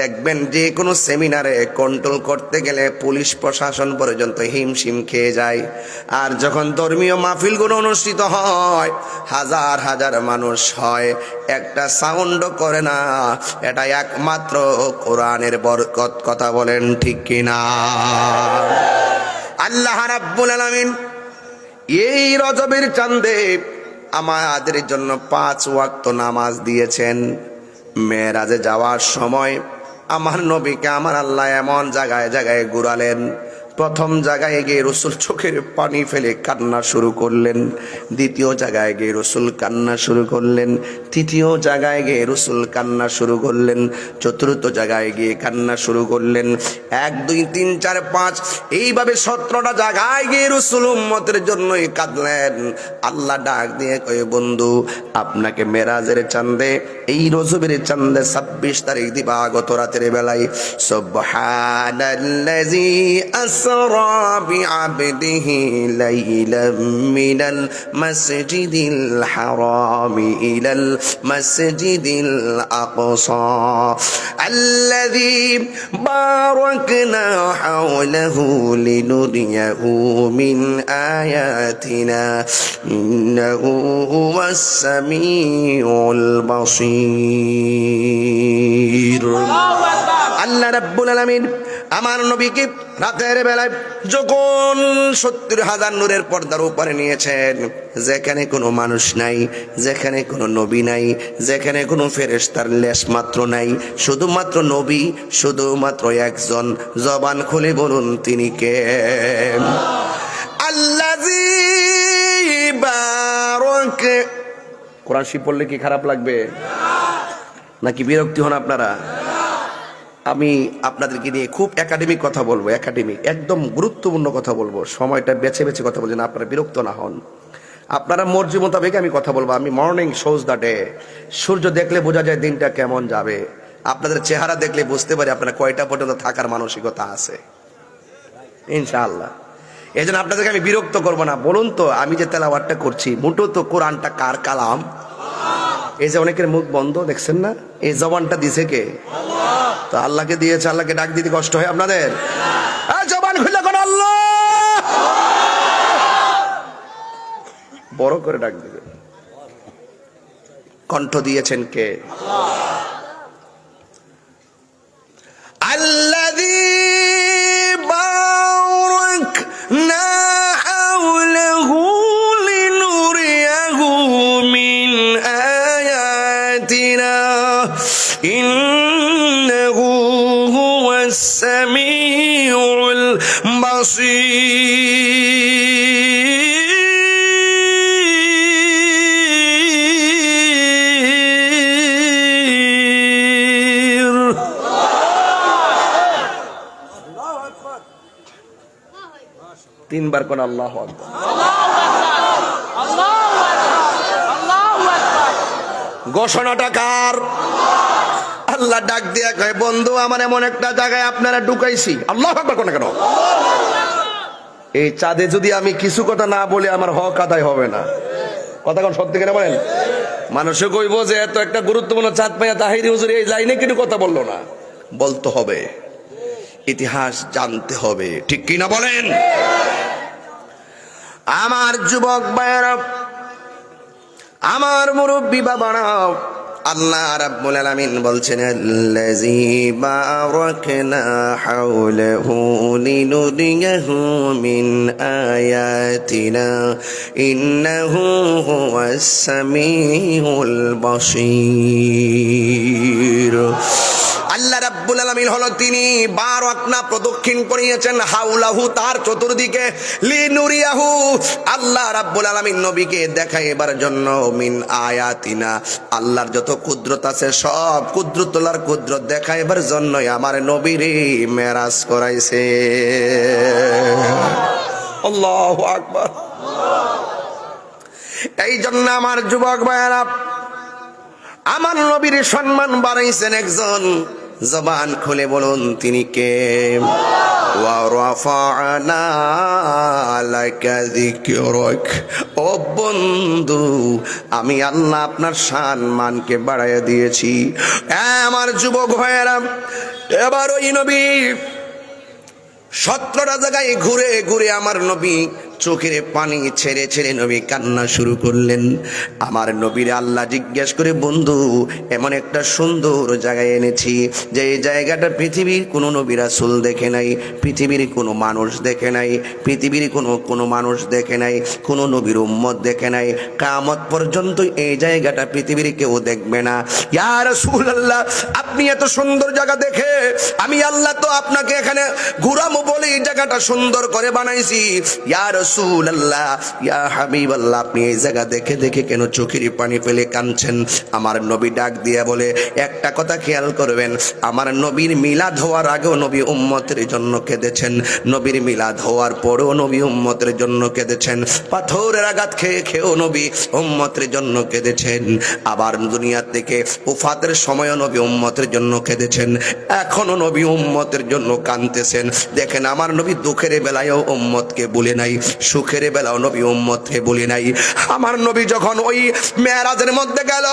দেখবেন যে কোনো সেমিনারে কন্ট্রোল করতে গেলে পুলিশ প্রশাসন পর্যন্ত হিমশিম খেয়ে যায়। আর যখন ধর্মীয় মাহফিলগুলো অনুষ্ঠিত হয়, হাজার হাজার মানুষ হয়। একটা সাউন্ডও করে না এটা একমাত্র কোরআনের বরকত, কথা বলেন ঠিক কিনা? আল্লাহ রাব্বুল আলামিন এই রজবের চান্দে আমাদের জন্য পাঁচ ওয়াক্ত নামাজ দিয়েছেন। মেয়েরাজে যাওয়ার সময় আমার নবীকে আমার আল্লাহ এমন জায়গায় জায়গায় ঘুরালেন। প্রথম জায়গায় গিয়ে রসুল চোখের পানি ফেলে কান্না শুরু করলেন। দ্বিতীয় জায়গায় গিয়ে রসুল কান্না শুরু করলেন। তৃতীয় জায়গায় গিয়ে রসুল কান্না শুরু করলেন। চতুর্থ জায়গায় গিয়ে কান্না শুরু করলেন। এক, দুই, তিন, চার, পাঁচ, এইভাবে সতেরোটা জায়গায় গিয়ে রসুল উম্মতের জন্যই কাঁদলেন। আল্লাহ ডাক দিয়ে কয়ে, বন্ধু, আপনাকে মেরাজের চান্দে এই রজবের চান্দে ছাব্বিশ তারিখ দিবাগত রাতের বেলায়। সুবহানাল্লাযী আসরা বিআবদিহি লাইলাম মিনাল মাসজিদিল হারামি ইলাল মাসজিদিল আকসা الذي باركنا حوله لنريه من آياتنا إنه هو السميع البصير আল্লাহ রাব্বুল আলামিন আমার নবীকে রাতের বেলায় যখন সত্তর হাজার নূরের পর্দার উপরে নিয়েছেন, যেখানে কোনো মানুষ নাই, যেখানে কোনো নবী নাই, যেখানে কোনো ফেরেশতার লেশ মাত্র নাই, শুধুমাত্র নবী, শুধুমাত্র একজন, জবান খুলে বলুন তিনি কে? বারক। কোরআন শিব পড়লে কি খারাপ লাগবে? নাকি বিরক্তি হন আপনারা? আমি আপনাদেরকে নিয়ে খুব একাডেমিক কথা বলব একাডেমিক একদম গুরুত্বপূর্ণ কথা বলব। সময়টা বেছে বেছে কথা বলছেন আপনারা বিরক্ত না হন। আপনারা মর্জি মোতাবেক আমি কথা বলব, আমি মর্নিং শোজ দ্য ডে সূর্য দেখলে বোঝা যায় দিনটা কেমন যাবে। আপনাদের চেহারা দেখলে বুঝতে পারি আপনারা কয়টা পর্যন্ত থাকার মানসিকতা আছে। ইনশাআল্লাহ। এই জন্য আপনাদেরকে আমি বিরক্ত করব না। বলুন তো, আমি যে তেলাওয়ারটা করছি মুটো তো কোরআনটা কার কালাম? এই যে অনেকের মুখ বন্ধ, দেখছেন না? এই জবানটা দিছে কে? আল্লাহকে দিয়েছে, আল্লাহকে ডাক দিতে কষ্ট হয় আপনাদের? জবান আল্লাহ! বড় করে ডাক দিবে কণ্ঠ দিয়েছেন কে? আল্লাহ السميع البصير তিনবার কোন আল্লাহ আকবার। ঘোষণাটা কার আল্লাহ ডাক দিয়া কয়, বন্ধু, আমার এমন একটা জায়গায় আপনারা ঢুকাইছি। আল্লাহ আকবার কোন কেন? এই চাঁদে যদি আমি কিছু কথা না বলে, আমার হক আদায় হবে না। কথা কোন সত্যি কেন বলেন? মানুষে কইব যে, এত একটা গুরুত্বপূর্ণ চাঁদ পাইয়া তাহিরি হুজুর এই লাইনে কিন্তু কথা বলল না। বলতে হবে। ইতিহাস জানতে হবে। ঠিক কিনা বলেন? আমার যুবক ভাইয়েরা, আমার মুরব্বী বাবারা আল্লাহ রাব্বুল আলামিন বলছেন আল্লাযী বারাকনা হাওলাহু লিনুরিয়াহু মিন আয়াতিনা ইন্নাহু হুয়াস সামিউল বাসীর আল্লাহ রাব্বুল আলামিন হলো তিনি আকনা প্রদক্ষিণ করিয়েছেন হাউলাহু তার চতুর্দিকে। আল্লাহ রাব্বুল আলামিন নবীকে জন্য মিন আয়াতিনা। আল্লাহর যত কুদরত আছে, সব কুদরত তোলার কুদরত দেখাইবার জন্যই আমার নবীরে মেরাজ করাইছে। আল্লাহু আকবার। এই জন্য আমার যুবক ভাইয়েরা, আমার নবীর সম্মান বাড়াইছেন একজন জবান খুলে বলুন, তিনি কে? ও বন্ধু, আমি আল্লাহ আপনার সান মানকে বাড়াইয়া দিয়েছি। আমার যুবক ভাইয়েরা, এবার ওই নবী সতেরোটা জায়গায় ঘুরে ঘুরে আমার নবী চোখের পানি ছেড়ে ছেড়ে নবী কান্না শুরু করলেন। আমার নবীর আল্লাহ জিজ্ঞেস করে, বন্ধু, এমন একটা সুন্দর জায়গায় এনেছি যে এই জায়গাটা পৃথিবীর কোনো নবী রাসূল দেখে নাই, পৃথিবীর কোনো মানুষ দেখে নাই, পৃথিবীর কোনো কোনো মানুষ দেখে নাই, কোনো নবীর উম্মত দেখে নাই। কামত পর্যন্ত এই জায়গাটা পৃথিবীর কেউ দেখবে না। ইয়া রাসূলুল্লাহ, আপনি এত সুন্দর জায়গা দেখে, আমি আল্লাহ তো আপনাকে এখানে ঘুরামো বলে এই জায়গাটা সুন্দর করে বানাইছি। ইয়া রাসূলুল্লাহ, ইয়া হাবিবাল্লাহ, আপনি এই জায়গা দেখে দেখে কেন চোখের পানি ফেলে কাঁদছেন? আমার নবী ডাক দিয়ে বলে, একটা কথা খেয়াল করবেন, আমার নবীর মিলাদ হওয়ার আগেও নবী উম্মতের জন্য কেঁদেছেন। নবীর মিলাদ হওয়ার পরেও নবী উম্মতের জন্য কেঁদেছেন। পাথরের আঘাত খেয়ে খেয়েও নবী উম্মতের জন্য কেঁদেছেন। আবার দুনিয়া থেকে উফাতের সময়ও নবী উম্মতের জন্য কেঁদেছেন। এখনও নবী উম্মতের জন্য কাঁদতেছেন। দেখেন, আমার নবী দুঃখের বেলায়ও উম্মতকে বলে নাই। সুখের বেলাও নবী উম্মতকে বলি নাই। আমার নবী যখন ওই মেয়ারাজের মধ্যে গেল,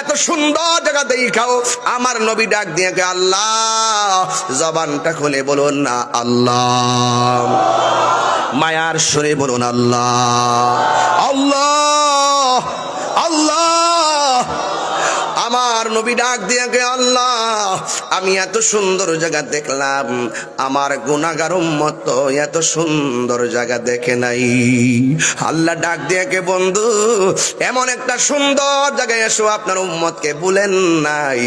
এত সুন্দর জায়গা দেখাও, আমার নবী ডাক দিয়ে আল্লাহ, জবানটা খুলে বলুন না, আল্লাহ। মায়ার সরে বলুন, আল্লাহ আল্লাহ আল্লাহ। আমার নবী ডাক দিয়ে আল্লাহ আমি এত সুন্দর জায়গা দেখলাম, আমার গুণাগার উম্মত এত সুন্দর জায়গা দেখে নাই। আল্লাহ ডাক দিয়ে কে, বন্ধু, এমন একটা সুন্দর জায়গায় এসো, আপনার উম্মতকে বলেন নাই।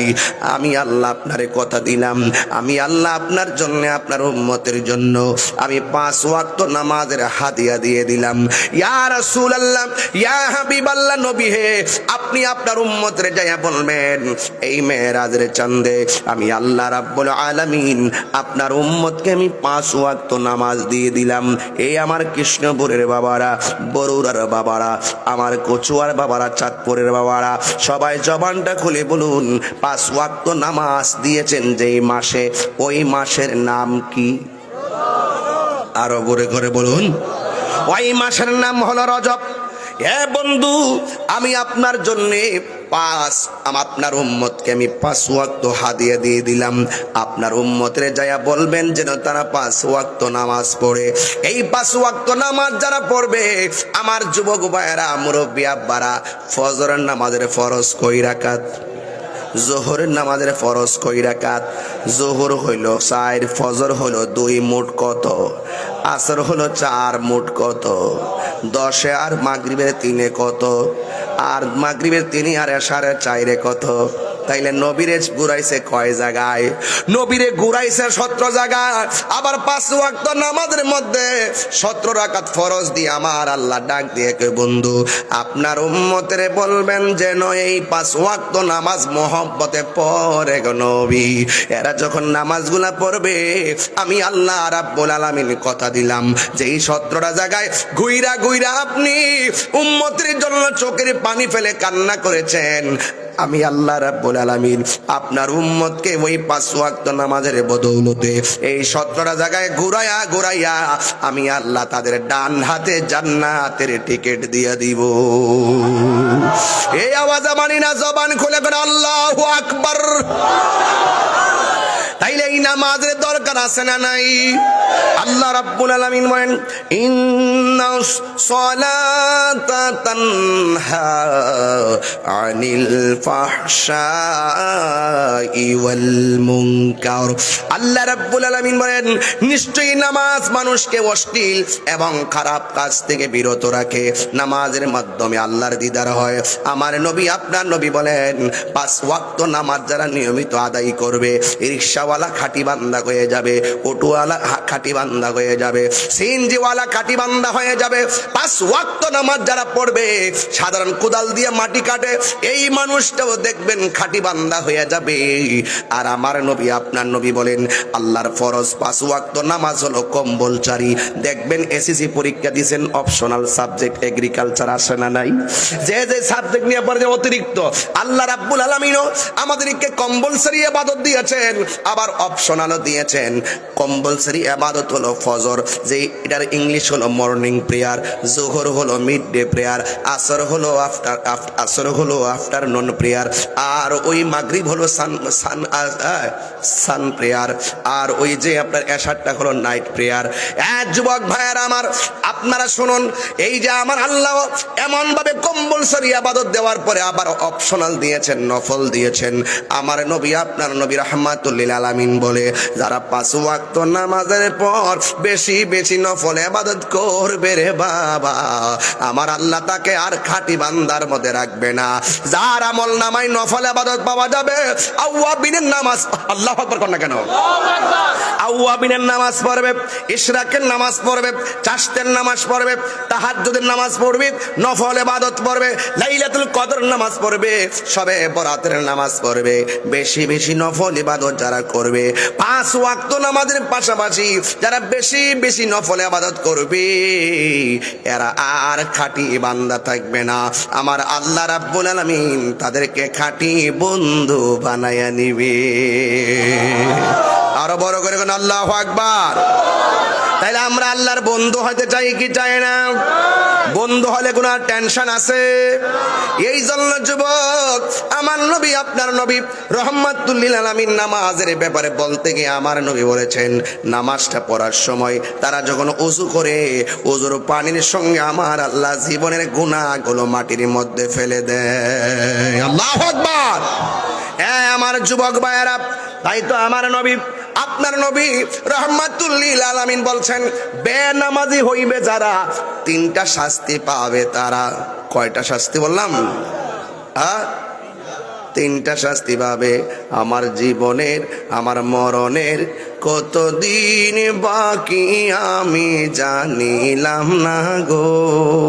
আমি আল্লাহ আপনারে কথা দিলাম, আমি আল্লাহ আপনার জন্য, আপনার উম্মতের জন্য, আমি পাঁচ ওয়াক্ত নামাজের হাদিয়া দিয়ে দিলাম। ইয়া রাসূলুল্লাহ, ইয়া হাবিবাল্লাহ নবী হে, আপনি আপনার উম্মতরে যাইয়া বলবেন, এই মেয়েরাজের চান্দে আমি আল্লাহ রাব্বুল আলামিন আপনার উম্মতকে আমি পাঁচ ওয়াক্ত নামাজ দিয়ে দিলাম। এই আমার কৃষ্ণপুরের বাবারা বরুরার বাবারা, আমার কচুয়ার বাবারা, চাঁদপুরের বাবারা, সবাই জবানটা খুলে বলুন, পাঁচ ওয়াক্ত নামাজ দিয়েছেন যেই মাসে, ওই মাসের নাম কি? আরও বলে করে বলুন। ওই মাসের নাম হলো রজব। এ বন্ধু, আমি আপনার জন্যে পাঁচ আপনার উম্মতকে আমি পাঁচ ওয়াক্ত হাদিয়া দিয়ে দিলাম। আপনার উম্মতের যায়া বলবেন যেন তারা পাঁচ ওয়াক্ত নামাজ পড়ে। এই পাঁচ ওয়াক্ত নামাজ যারা পড়বে, আমার যুবক ভাইয়েরা, মুরব্বী আব্বারা, ফজরের নামাজের ফরজ কই রাখাত জোহরের নামাজের ফরজ কই রাকাত? জোহর হইল চার, ফজর হইল দুই মোট কত? আসর হলো চার মোট কত? দশে আর মাগরিবের তিনে কত? আর মাগরিবের তিনি আর এসারে চাইরে কত? তাইলে নবীরে ঘুরাইছে কয় জায়গায়? নবীরে ঘুরাইছে সত্র জায়গায়। আবার পাঁচ ওয়াক্ত নামাজের মধ্যে সতেরো রাকাত ফরজ দিয়ে আমার আল্লাহ ডাক দিয়ে কে বন্ধু, আপনার উম্মতের বলবেন যেন এই পাঁচ ওয়াক্ত নামাজ মহব্বতে পড়ে গো নবী। এরা যখন নামাজগুলা পড়বে, আমি আল্লাহ রাব্বুল আলামিন কথা দিলাম। যে এই সত্রটা জায়গায় গুইরা গুইরা আপনি উম্মতের জন্য চোখের পানি ফেলে কান্না করেছেন আমি আল্লাহ রাব্বুল আলামিন আপনার উম্মতকে ওই পাঁচ ওয়াক্ত নামাজের বদৌলতে এই সতেরোটা জায়গায় ঘুরাইয়া ঘুরাইয়া আমি আল্লাহ তাদের ডান হাতে জান্নাতের টিকিট দিয়ে দিব। এই আওয়াজ মানি না, জবান খুলে করে আল্লাহু আকবার। তাইলে এই নামাজের দরকার আছে না নাই? আল্লাহ রাব্বুল আলামিন বলেন, ইন্না সলাতা তানহা আনিল ফাহশাই ওয়াল মুনকার। আল্লাহ রাব্বুল আলামিন বলেন, নিশ্চয়ই নামাজ মানুষকে অশ্লীল এবং খারাপ কাজ থেকে বিরত রাখে। নামাজের মাধ্যমে আল্লাহর দিদার হয়। আমার নবী, আপনার নবী বলেন, পাঁচ ওয়াক্ত নামাজ যারা নিয়মিত আদায় করবে রিক্সাওয়ালা খাটি বান্দা হয়ে যাবে অটোওয়ালা খাটি বান্দা হয়ে যাবে, সিনজিওয়ালা খাটি বান্দা হয়ে যাবে। পাঁচ ওয়াক্ত নামাজ যারা পড়বে, সাধারণ কোদাল দিয়ে মাটি কাটে, এই মানুষটাও দেখবেন খাটি বান্দা হয়ে যাবে। আর আমার নবী, আপনার নবী বলেন, আল্লাহর ফরজ পাঁচ ওয়াক্ত নামাজ হলো কম্বলচারী। দেখবেন এসএসসি পরীক্ষা দিয়েছেন, অপশনাল সাবজেক্ট এগ্রিকালচার আসে না নাই? যে যে সাবজেক্ট নিয়ে পড়ে অতিরিক্ত, আল্লাহ রাব্বুল আলামিনও আমাদেরকে কম্পালসারি ইবাদত দিয়েছেন। আবার অপশনালও দিয়েছেন। কম্পালসারি আবাদত হলো ফজর যে এটার ইংলিশ হলো মর্নিং প্রেয়ার জোহর হলো মিড ডে প্রেয়ার আসর হলো আফটার আসর হলো আফটারনুন প্রেয়ার আর ওই মাগরিব হলো সান সান সান প্রেয়ার আর ওই যে আপনার এশারটা হলো নাইট প্রেয়ার এক যুবক ভাইয়ার আমার, আপনারা শুনুন, এই যে আমার আল্লাহ এমন ভাবে কম্বলসরি আবাদত দেওয়ার পরে আবার অপশনাল দিয়েছেন, নফল দিয়েছেন। আমার নবী, আপনার নবী রহমাতুল্লিল আলামিন বলে, যারা পাঁচ ওয়াক্ত নামাজের পর বেশি বেশি নফল আবাদত করবে রে বাবা, আমার আল্লাহ তাকে আর খাঁটি বান্দার মধ্যে রাখবে না। যার আমল নামাই নফল আবাদত পাওয়া যাবে, আউয়াবিনের নামাজ, আল্লাহ আকবার কর না কেন? আউয়াবিনের নামাজ পড়বে, ইশরাকের নামাজ পড়বে, চাষতের নামাজ পড়বে, তাহাজ্জুদের নামাজ পড়বে, নফল ইবাদত পড়বে, লাইলাতুল কদর নামাজ পড়বে, সবে বরাতের নামাজ পড়বে, বেশি বেশি নফল ইবাদত যারা করবে, পাঁচ ওয়াক্ত নামাজের পাশাপাশি যারা বেশি বেশি নফল ইবাদত করবে, এরা আর খাঁটি বান্দা থাকবে না। আমার আল্লাহ রাব্বুল আলামিন তাদেরকে খাঁটি বন্ধু বানায়া নিবে। আরও বড় করে আল্লাহ আকবার। তাইলে আমরা আল্লাহর বন্ধু হতে চাই কি চাই না? বন্ধু হলে কোনো টেনশন আছে? এই জন্য যুবক, আমার নবী, আপনার নবী রহমাতুল্লিল আলামিন নামাজের ব্যাপারে বলতে গিয়ে আমার নবী বলেছেন, নামাজটা পড়ার সময় তারা যখন উজু করে, উজুর পানির সঙ্গে আমার আল্লাহ জীবনের গুণাগুলো মাটির মধ্যে ফেলে দেয়। আল্লাহ হ্যাঁ আমার যুবক ভাইয়ারা তাই তো আমার নবী, আপনার নবী রহমাতুল্লিল আলামিন বলছেন, বেনামাজি হইবে যারা, তিনটা শাস্তি পাবে তারা। কয়টা শাস্তি বললাম? হ্যাঁ তিনটা শাস্তি পাবে আমার জীবনের, আমার মরণের কতদিন বাকি আমি জানিলাম না গো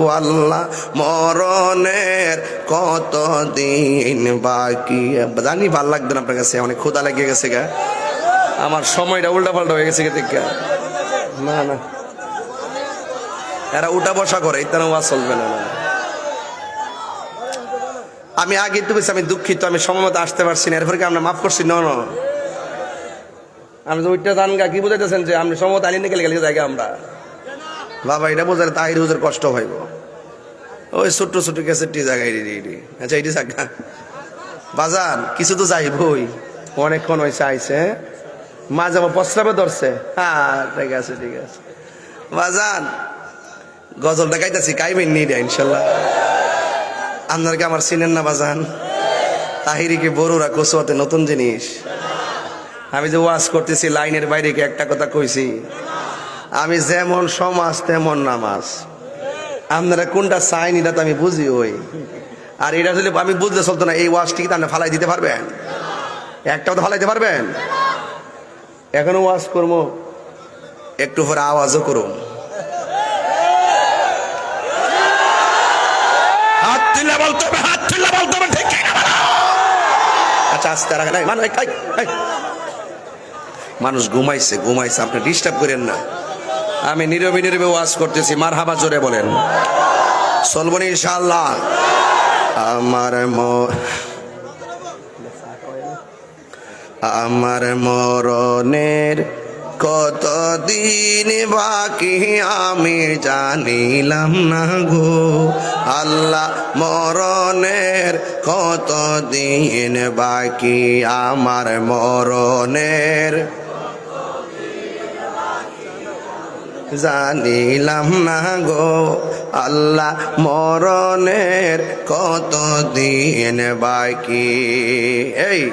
আল্লাহ, মরণের কতদিন বাকি? জানি ভালো লাগবে না আপনার কাছে অনেক ক্ষুদা লেগে গেছে গা। আমার সময়টা উল্টা পাল্টা হয়ে গেছে দেখা। না না। এরা উঠা বসা করে ইতানা ওয়াজ চলবে না। আমি আগে তো আমি দুঃখিত, আমি সময় মতো আসতে পারছি না, এরপরে আমরা মাফ করছি? ন। আমি তো ওইটা জান গা কি বুঝাইতেছেন যে আপনি সমত মতো আনি নিয়ে গেলে জায়গা আমরা? বাবা, এটা বোঝালে তাহির হুজুর কষ্ট হইব। ওই ছোট্ট ছোট্ট ক্যাসেটটি জায়গায় আচ্ছা এটি জায়গা বাজান, কিছু তো যাইবই। অনেকক্ষণ হয়েছে আইছে হ্যাঁ? মা যাব প্রস্রাবে ধরছে। হ্যাঁ ঠিক আছে ঠিক আছে। বাজান গজলটা গাইতেছি গাইবেন নি রে ইনশাল্লাহ। আপনার কি আমার চিনেন না, বাজান? তাহিরিকে বড়ুরা কচুয়াতে নতুন জিনিস। আমি যে ওয়াজ করতেছি লাইনের বাইরে কি একটা কথা কইছি। আমি যেমন সমাজ তেমন নামাজ। আপনারা কোনটা চাইন এটা তো আমি বুঝি ওই। আর এটা যদি আমি বুঝলে চলতো না এই ওয়াজটি কি আপনি ফালাই দিতে পারবেন? একটাও তো ফালাইতে পারবেন? এখনও ওয়াজ করব একটু পরে আওয়াজও করুন। হাত তুলে বলতে হবে হাত তুলে বলতে হবে ঠিক আচ্ছা আস্তে রাখেন এই। মানুষ ঘুমাইছে ঘুমাইছে, আপনি ডিস্টার্ব করেন না। আমি নীরবে নীরবে ওয়াজ করতেছি মার হাবা জোরে বলেন। চলবনি ইনশাল্লাহ আমার আমার মরণের কত দিন বাকি আমি জানিলাম না গো। আল্লাহ, মরণের কত দিন বাকি আমার মরণের জানিলাম না গো, আল্লাহ মরণের কত দিন বাকি। এই,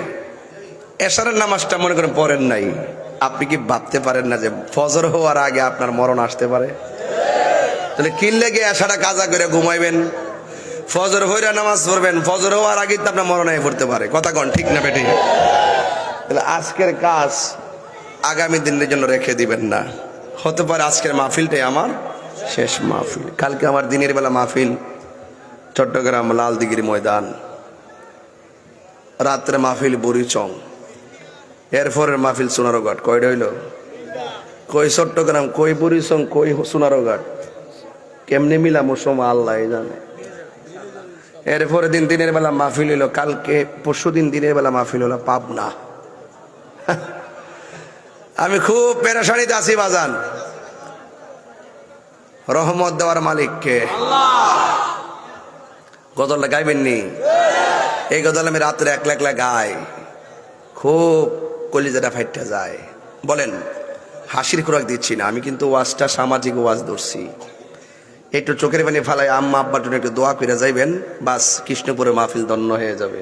এশারের নামাজটা মনে করেন পড়েন নাই। আপনি কি ভাবতে পারেন না যে ফজর হওয়ার আগে আপনার মরণ আসতে পারে? তাহলে কিনলে গিয়ে এশাটা কাজা করে ঘুমাইবেন? ফজর হইরা নামাজ পড়বেন, ফজর হওয়ার আগে তো আপনার মরণ পড়তে পারে। কথা কন, ঠিক না বেটি? তাহলে আজকের কাজ আগামী দিনের জন্য রেখে দিবেন না। হতে পারে আজকের মাহফিলটাই আমার শেষ মাহফিল। কালকে আমার দিনের বেলা মাহফিল, চট্টগ্রাম লালদিগির ময়দান, রাত্রে মাহফিল বুড়িচং। এরপরের মাহফিল সোনারঘাট। কয়টা হইল? কই চট্টগ্রাম, কই বুড়িচং, কই সোনারোঘাট? কেমনে মিলাম সময়, আল্লাহ জানে। এরপরে দিন দিনের বেলা মাহফিল হইল, কালকে পরশু দিন দিনের বেলা মাহফিল হলো পাবনা। আমি খুব পেরেশানিতে আছি বাজান। রহমত দেওয়ার মালিককে। গজলটা গাইবেননি? এই গজল আমি রাত্রে একলা একলা গাই। খুব কলিজাটা ফাইটটা যায়। বলেন, হাসির খোরাক দিচ্ছি না, আমি কিন্তু ওয়াজটা সামাজিক ওয়াজ ধরছি। একটু চোখের পানি ফালাই আম্মা আব্বার জন্য একটু দোয়া করে যাইবেন, বাস কৃষ্ণপুরে মাহফিল দন্য হয়ে যাবে।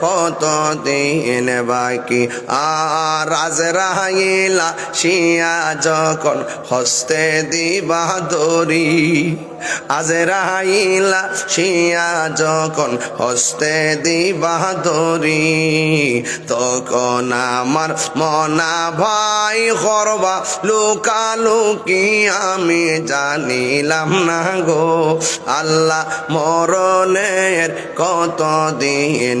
কত দিন বাকি? আর রাজরাইলা শিয়া যখন হস্তে দিবা দরি আজরাইলা শিয়া যখন হস্তে দিবা দরি তখন আমার মনা ভাই করবা লুকালুকি আমি জানিলাম না গো আল্লাহ মরণের কত দিন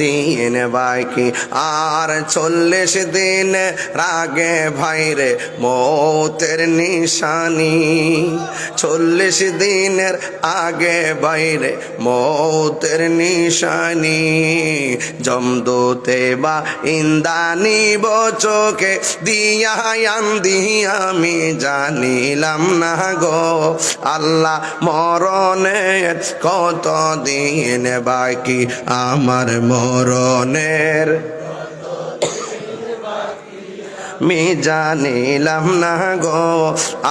দিন বাকি আর চল্লিশ দিন রাগে ভাইরে মৌতের নিশানি। চল্লিশ দিনের আগে বাইরে মৌতের নিশানি। জমদুতে বা ইন্দানি চোখে দিয়া আন্দি আমি জানিলাম না গো। আল্লাহ মরণের কত দিন বাকি আমার মরণের মি জানিলাম না গো,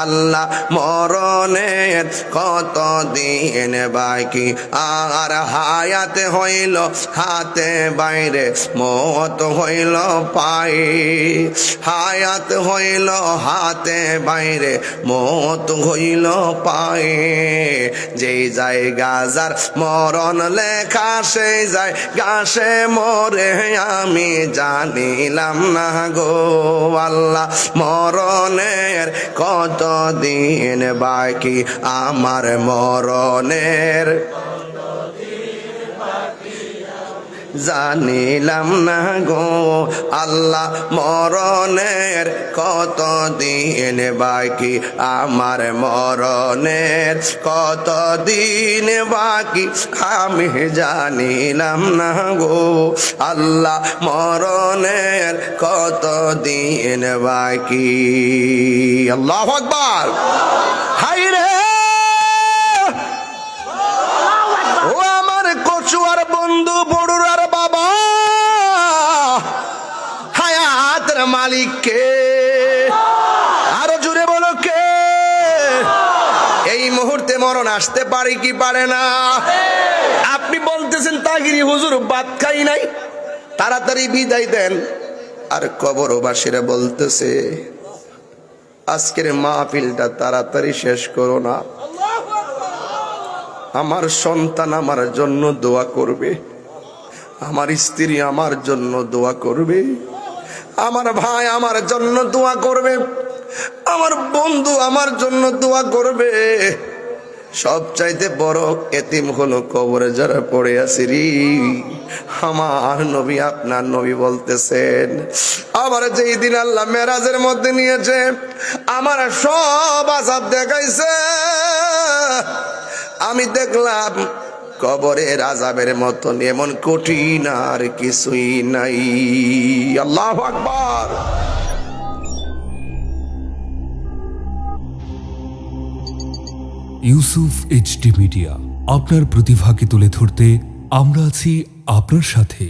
আল্লাহ মরণের কত দিন বাকি? আর হায়াত হইল, হাতে বাইরে মত হইল পায়ে হায়াত হইল, হাতে বাইরে মত হইল পায়ে যেই যায় গাজার মরণ লেখা, সেই যায় গাছে মরে, আমি জানিলাম না গো। আল্লাহ মরণের কতদিন বাকি? আমার মরণের জানিলাম না গো, আল্লাহ মরণের কত দিন বাকি? আমার মরণের কত দিন বাকি? আমি জানিলাম না গো, আল্লাহ মরণের কত দিন বাকি? আল্লাহ আকবার। হাই রে! ও আমার কচুয়ার বন্ধু মালিক কে আরও জুড়ে বলো কে? এই মুহূর্তে মরণ আসতে পারে কি পারে না? আপনি বলতেছেন, তাগিরি হুজুর বাদ খাই নাই। তাড়াতাড়ি বিদায় দেন। আর কবরবাসীরা বলতেছে, আজকের মাহফিলটা তাড়াতাড়ি শেষ করো না। আমার সন্তান আমার জন্য দোয়া করবে। আমার স্ত্রী আমার জন্য দোয়া করবে। আমার ভাই আমার জন্য দোয়া করবে। আমার বন্ধু আমার জন্য দোয়া করবে। সব চাইতে বড় এতিম হলো কবরে যারা পড়ে আছে রি। আমার নবী আপনার নবী বলতেছেন আবার যেই দিন আল্লাহ মেরাজের মধ্যে নিয়েছে, আমার সব আসাদ দেখাইছে। আমি দেখলাম কবরের আজাবের মতন এমন কঠিন আর কিছুই নাই। আল্লাহ আকবার। ইউসুফ এইচডি মিডিয়া, আপনার প্রতিভাকে তুলে ধরতে আমরা আছি আপনার সাথে।